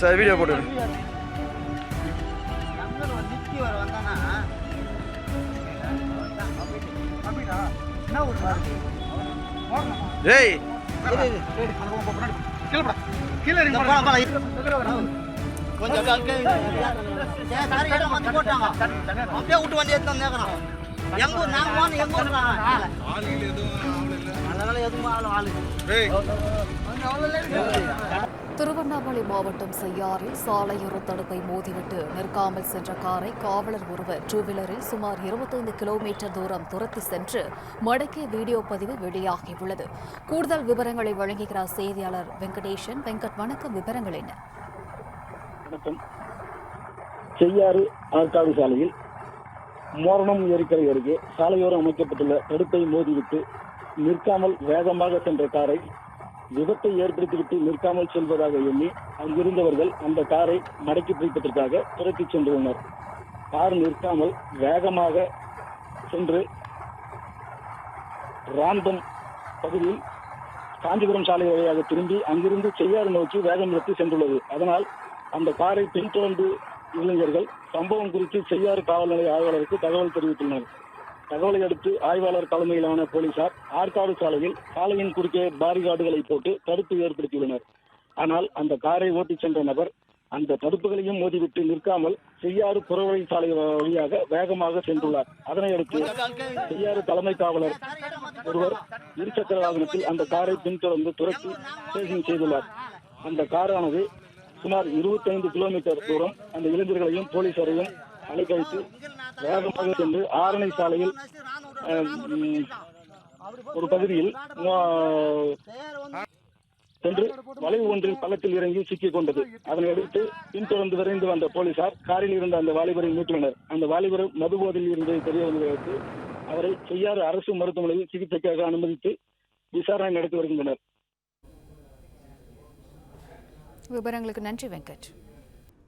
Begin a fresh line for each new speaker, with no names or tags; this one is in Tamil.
சார் வீடியோ போட்டு டேய்
கொஞ்சம் போட்டாங்க அப்படியே விட்டு வண்டி எடுத்து எங்க ஊர் நாங்க எங்க ஊர்
திருவண்ணாமலை மாவட்டம் செய்யாறில் சாலையோர தடுப்பை மோதிவிட்டு நிற்காமல் சென்ற காரை காவலர் ஒருவர் டூ வீலரில் சுமார் 25 கிலோமீட்டர் தூரம் துரத்தி சென்று மடக்கிய வீடியோ பதிவு வெளியாகியுள்ளது. கூடுதல் விவரங்களை வழங்குகிறார் செய்தியாளர் வெங்கடேஷன். வெங்கட் வணக்கம். விவரங்கள் என்ன?
செய்யாறு ஆற்காடு சாலையில் மோரணம் ஏரிக்கரை அருகே சாலையோரம் அமைக்கப்பட்டுள்ள தடுப்பை மோதிவிட்டு நிற்காமல் வேகமாக சென்ற காரை விபத்தை ஏற்படுத்திவிட்டு நிற்காமல் செல்வதாக எண்ணி அங்கிருந்தவர்கள் அந்த காரை மடக்கி பிடிப்பதற்காக துரத்தி சென்றுள்ளனர். கார் நிற்காமல் வேகமாக சென்று ராந்தம் பகுதியில் காஞ்சிபுரம் சாலை வழியாக திரும்பி அங்கிருந்து செய்யாறு நோக்கி வேகம் எடுத்து சென்றுள்ளது. அதனால் அந்த காரை பின்தொடர்ந்து இளைஞர்கள் சம்பவம் குறித்து செய்யாறு காவல் நிலைய ஆய்வாளருக்கு தகவல் தெரிவித்துள்ளனர். தகவலை அடுத்து ஆய்வாளர் தலைமையிலான போலீசார் ஆற்காடு சாலையில் சாலையின் குறுக்கே பாரிகார்டுகளை போட்டு தடுப்பு ஏற்படுத்தியுள்ளனர். ஆனால் அந்த காரை ஓட்டிச் சென்ற நபர் அந்த தடுப்புகளையும் மோதிவிட்டு நிற்காமல் செய்யாறு புறவழி சாலை வழியாக வேகமாக சென்றுள்ளார். அதனையடுத்து செய்யாறு தலைமை காவலர் ஒருவர் இருசக்கர வாகனத்தில் அந்த காரை பின்தொடர்ந்து துரத்தி சேசிங் செய்துள்ளார். அந்த காரானது சுமார் 25 கிலோமீட்டர் தூரம் அந்த இளைஞர்களையும் போலீசாரையும் அலைக்கழித்து வேகமாக சென்று ஆரணை சாலையில் ஒரு பகுதியில் சென்று வளைவு ஒன்றில் பள்ளத்தில் இறங்கி சிக்கிக் கொண்டது. அதனை அடுத்து பின்தொடர்ந்து விரைந்து வந்த போலீசார் காரில் இருந்த அந்த வாலிபரை மீட்டுள்ளனர். அந்த வாலிபர் மதுபோதையில் இருந்ததை தெரிய வந்ததற்கு அவரை செய்யாறு அரசு மருத்துவமனையில் சிகிச்சைக்காக அனுமதித்து விசாரணை நடத்தி வருகின்றனர்.
விவரங்களுக்கு நன்றி வெங்கட்.